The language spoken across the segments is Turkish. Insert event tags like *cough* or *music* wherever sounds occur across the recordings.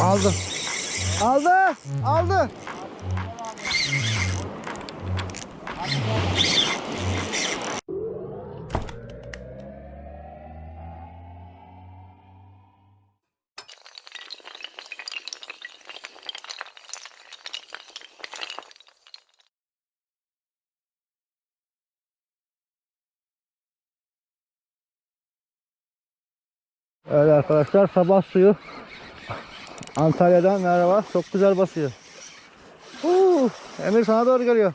Aldı. Aldı. Aldı. Evet arkadaşlar sabah suyu Antalya'dan merhaba. Çok güzel basıyor. Huu, Emir sana doğru geliyor.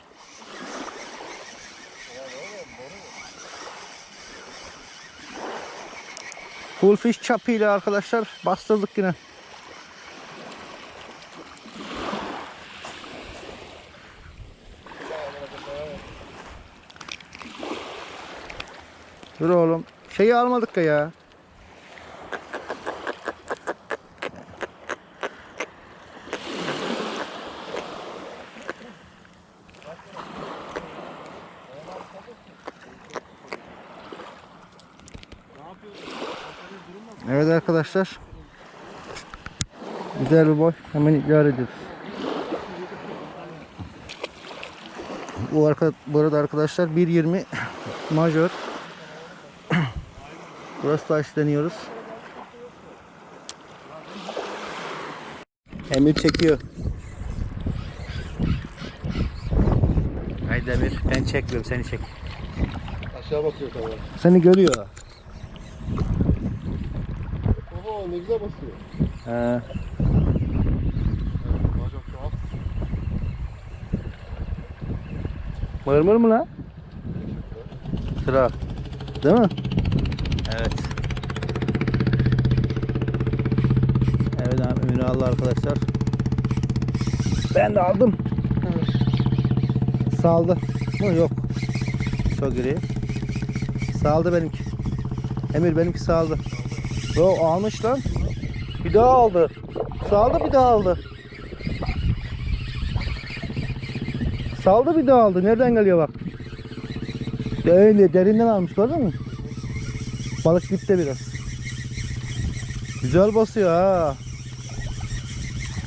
Full fish çapıyla arkadaşlar bastırdık yine. Dur oğlum. Şeyi almadık ya Evet arkadaşlar. Güzel bir boy. Hemen idare ediyoruz. Bu, arka, bu arada arkadaşlar 1.20 *laughs* majör. *coughs* Burası da işleniyoruz. Emir çekiyor. Haydi Emir ben çekmiyorum seni çek. Aşağı bakıyor kamera. Seni görüyor. Ne güzel basıyor. He. Bacak şu an. Mırmır mı lan? Sıra. Değil mi? Evet. Evet abi Emin'i aldı arkadaşlar. Ben de aldım. Saldı. Mı? Yok. Çok iri. Saldı benimki. Emir benimki saldı. Yo almış lan. Bir daha aldı. Saldı bir daha aldı. Saldı bir daha aldı. Nereden geliyor bak. Öyle derinden almış gördün mü? Balık gitti biraz. Güzel basıyor ha.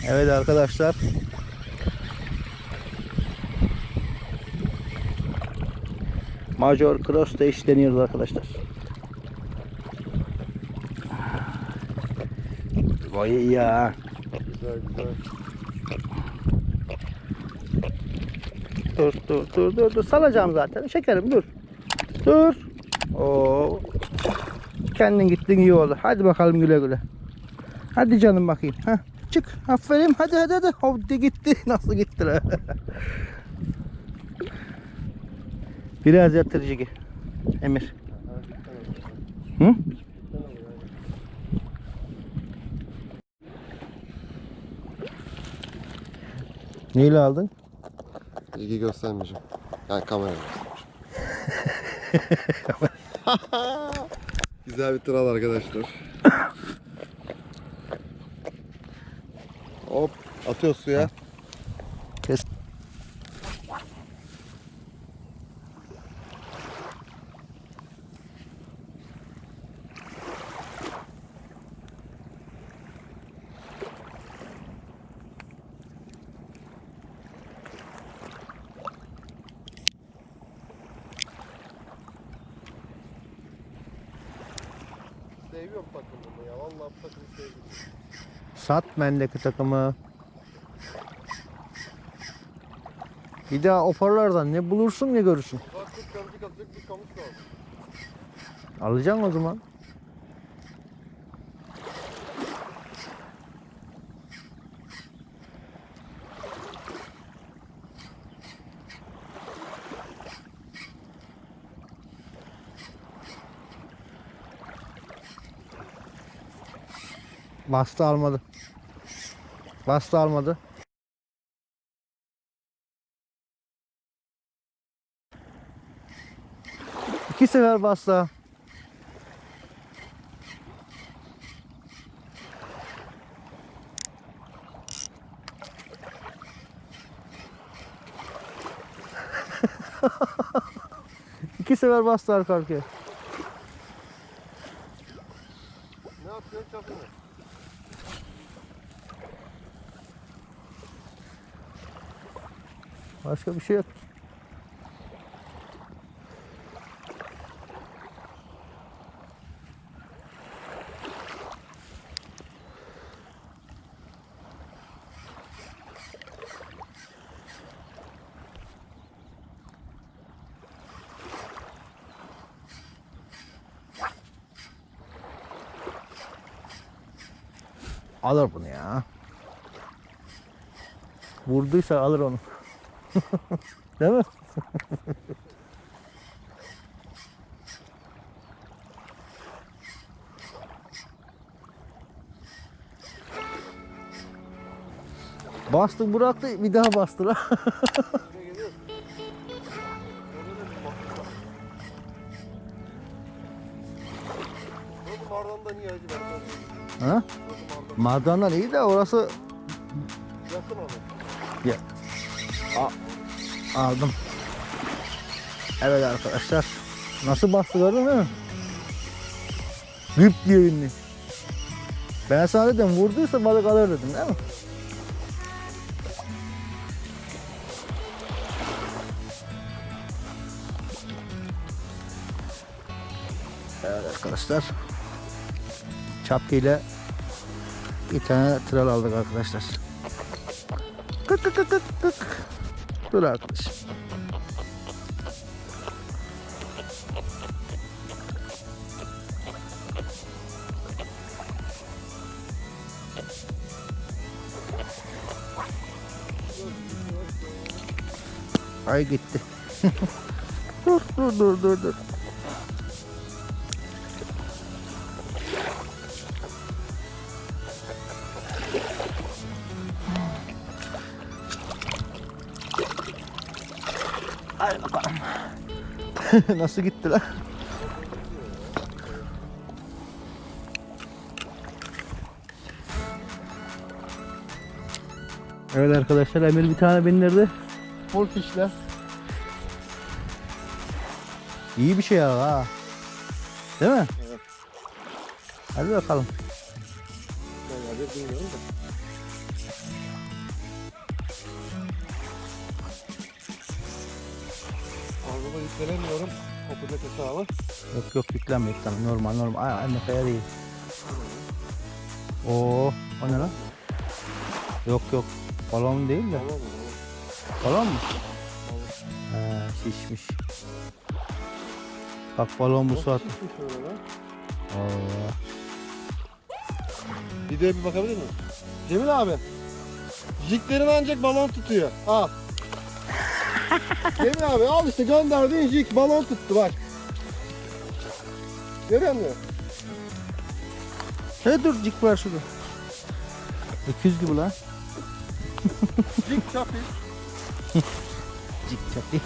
Evet arkadaşlar. Major Cross da işleniyoruz arkadaşlar. Vay iyi ya. Güzel güzel. Dur dur dur dur dur salacağım zaten. Şekerim dur. Dur. Oo. Kendin gittin iyi oldu. Hadi bakalım güle güle. Hadi canım bakayım. Heh. Çık. Aferin. Hadi hadi hadi. Hadi gitti. *laughs* Nasıl gitti lan? Biraz yatırıcı. Emir. Hı? Neyle aldın? İlgi göstermeyeceğim. Yani kamerayla göstermeyeceğim. *laughs* güzel bir tral arkadaşlar. Hop atıyor suya. Seviyorum takımımı ya. Vallahi bu takımı seviyorum. Sat mendeki takımı. Bir daha oparlardan ne bulursun ne görürsün. Atacak bir kamış lazım. Alacaksın o zaman. Bastı almadı. Bastı almadı. İki sefer bastı. *laughs* İki sefer bastı arka arkaya. Başka bir şey yok. Alır bunu ya. Vurduysa alır onu. *laughs* Değil mi? Bastı bıraktı bir daha bastı lan. Ne geliyor? Orada da bir baktım var. Burası Mardan'da niye acı ben? ha? Burası Mardan. Mardanlar iyi de orası Yakın ama. Ya. A- aldım. Evet arkadaşlar. Nasıl bastı gördün mü? Gıp diye indi. Ben sana dedim vurduysa balık alır dedim değil mi? Evet arkadaşlar. Çapkıyla bir tane tral aldık arkadaşlar. Kık kık kık kık kık. Dur arkadaş. Ay gitti. *laughs* dur dur dur dur dur. *laughs* Nasıl gitti lan? Evet arkadaşlar Emir bir tane bindirdi. Full fişle. İyi bir şey ya ha. Değil mi? Evet. Hadi bakalım. Ben bilmiyorum da. Yüklenemiyorum. Kopacak hesabı. Yok yok yüklenme yüklenme. Normal normal. Ay, anne kaya değil. Oo, o ne lan? Yok yok. Balon değil de. Tamam mı? Balon mu? He, şişmiş. Bak balon bu lan? Allah. Videoya bir bakabilir miyim? Cemil abi. Jiklerin ancak balon tutuyor. Al. Cemil abi al işte gönderdiğin jik balon tuttu bak. Görüyor musun? He dur cik var şurada. Öküz gibi lan. Jik çapı. *laughs* Cik çapı.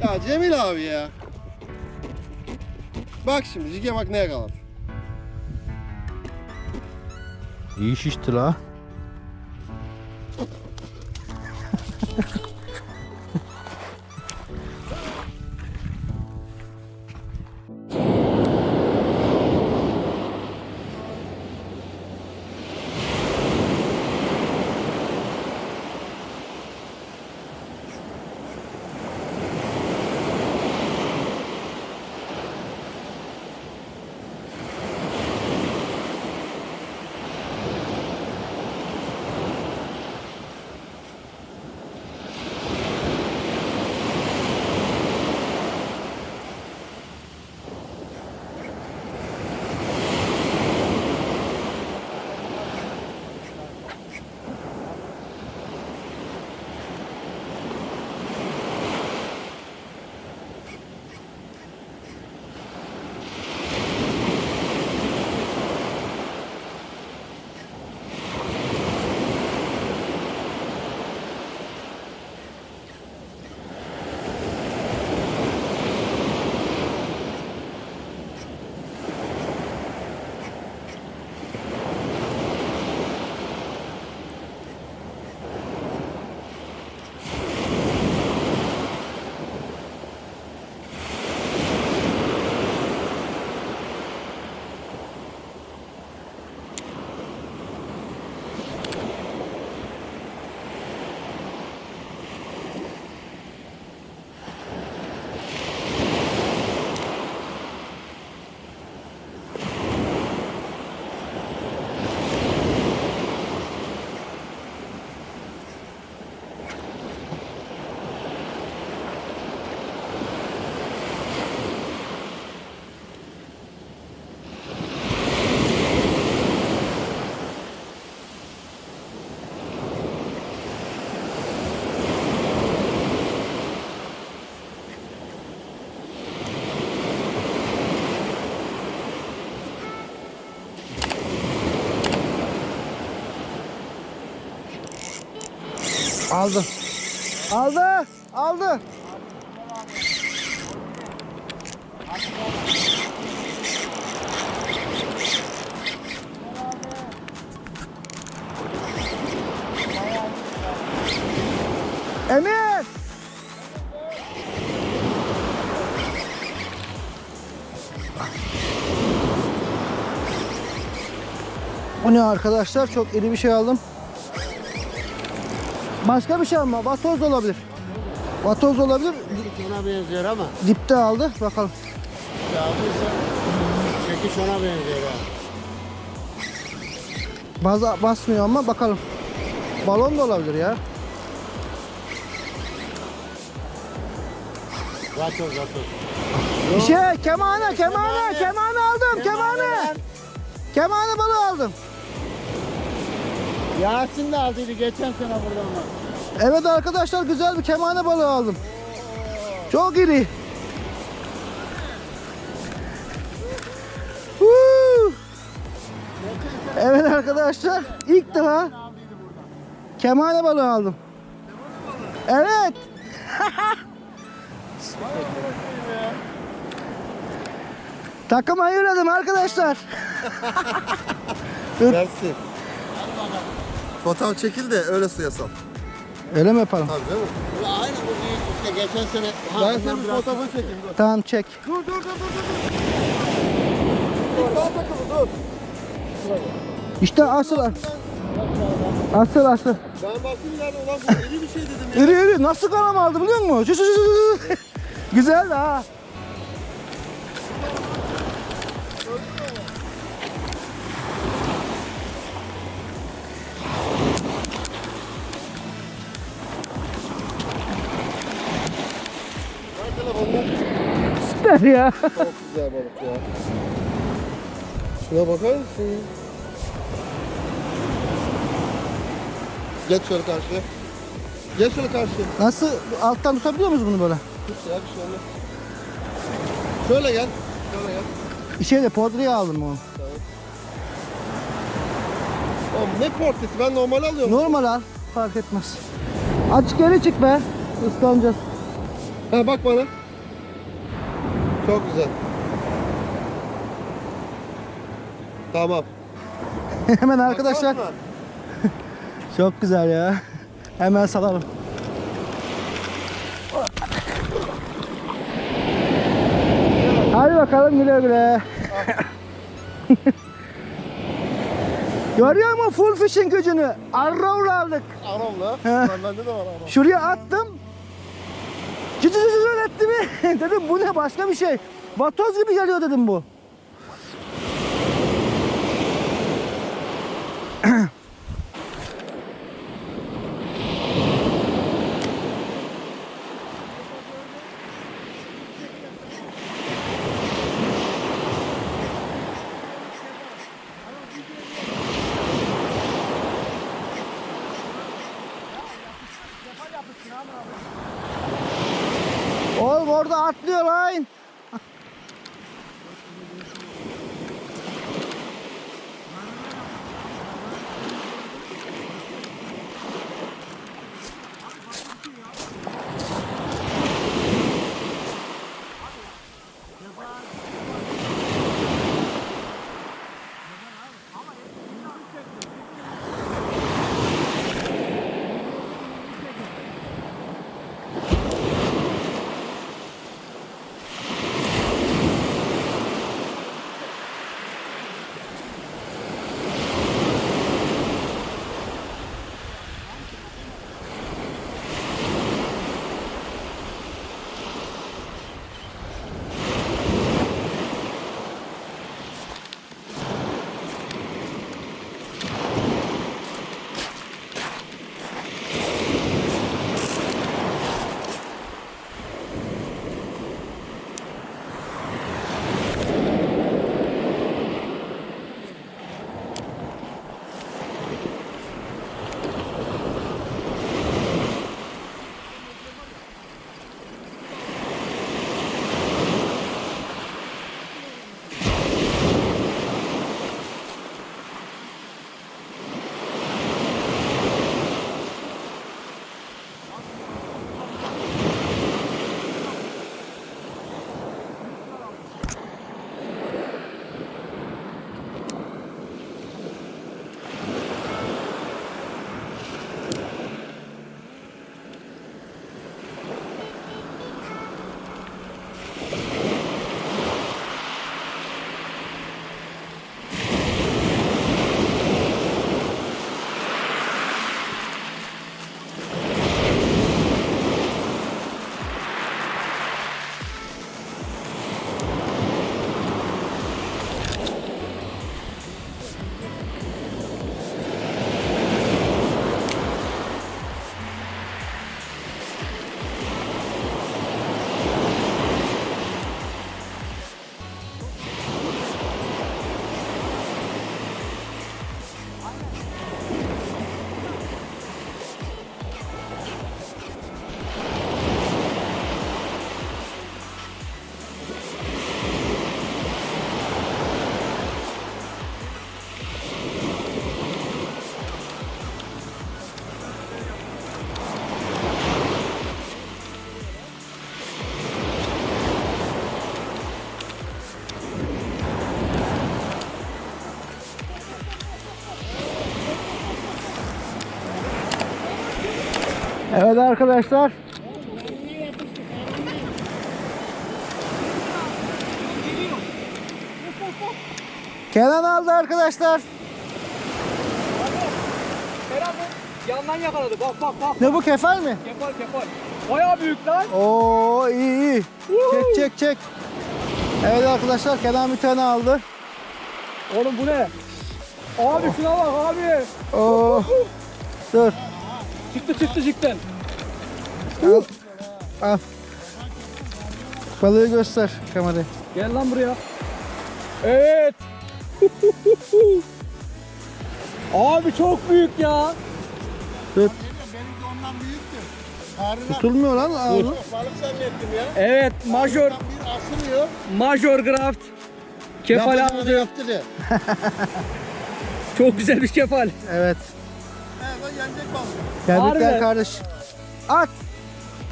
Ya Cemil abi ya. Bak şimdi jike bak ne yakaladı. İyi şişti la. Aldı. Aldı. Aldı. Emir! Bu ne arkadaşlar? Çok iri bir şey aldım. Başka bir şey ama vatoz olabilir. Vatoz olabilir. Ona benziyor ama. Dipte aldı. Bakalım. Aldıysa çekiş ona benziyor ha. Baza basmıyor ama bakalım. Balon da olabilir ya. Zaten. Bir şey kemane kemane kemane aldım kemane. Kemane balığı aldım. Yasin de aldıydı geçen sene buradan bak. Evet arkadaşlar güzel bir kemane balığı aldım. Çok iri. Evet arkadaşlar ilk defa kemane balığı aldım. Evet. *laughs* Takım ayırladım arkadaşlar. *laughs* Dersin. Fotoğraf çekil de öyle suya sal. Öyle mi yapalım? Tabii değil mi? Ya aynı bu büyük işte geçen sene. Ben senin bir fotoğrafını çekeyim. Dur. Tamam çek. Dur dur dur dur dur. Daha takılı dur. İşte asıl asıl asıl. Ben baktım ileride ulan bu iri bir şey dedim ya. İri iri nasıl kalam aldı biliyor musun? *laughs* Güzel de ha. Süper ya. Çok güzel balık ya. Şuna bakar mısın? Geç şöyle karşıya. Geç şöyle karşıya. Nasıl alttan tutabiliyor muyuz bunu böyle? Tut ya bir şey olmaz. Şöyle gel. Şöyle gel. Şeyde podriye aldım onu. Oğlum ne portresi ben normal alıyorum. Normal al. Fark etmez. Aç geri çık be. Islanacağız. Ha bak bana. Çok güzel. Tamam. *laughs* Hemen arkadaşlar. *laughs* Çok güzel ya. Hemen salalım. Hadi bakalım güle güle. *laughs* Görüyor musun full fishing gücünü? Arrow'la aldık. He. Bende de var aram. Şuraya attım. Cı etti mi? dedim bu ne başka bir şey. Vatoz gibi geliyor dedim bu. Oğlum orada atlıyor lan. Evet arkadaşlar. Kenan aldı arkadaşlar. Kerem yandan yakaladı. Bak bak bak. Ne bu kefal mi? Kefal kefal. Bayağı büyük lan. Oo iyi iyi. Çek çek çek. Evet arkadaşlar Kenan bir tane aldı. Oğlum bu ne? Abi şuna bak abi. Oo. Dur. Çıktı çıktı çıktı. Al. Al. Balığı göster kameraya. Gel lan buraya. Evet. *laughs* abi çok büyük ya. Tut. Benimki ondan büyüktü. Karnına Tutulmuyor lan. Al. balık zannettim ya. Evet major Bir asılıyor. major graft. Kefal Yapacağını yaptı de. *laughs* Çok güzel bir kefal. Evet. He lan yenecek balık. Tebrikler Harbi. kardeş. At.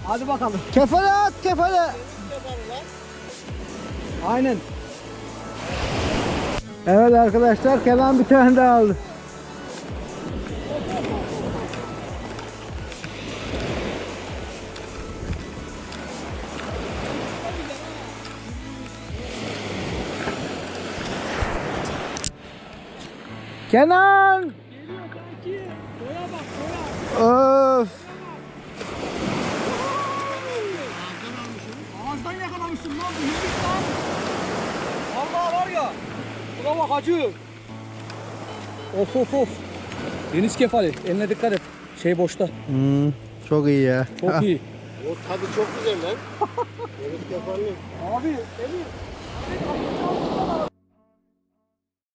Hadi bakalım. Kefale at kefale. Aynen. Evet arkadaşlar Kenan bir tane daha aldı. Kenan! Geliyor kanki. Boya bak Öf! Ağızdan yakalamışsın lan bu yemiş lan. Vallahi var ya. Buna bak acı. Of of of. Deniz kefali. Eline dikkat et. Şey boşta. Hmm, çok iyi ya. Çok iyi. O tadı çok güzel lan. *laughs* Deniz kefalli. Abi Emir.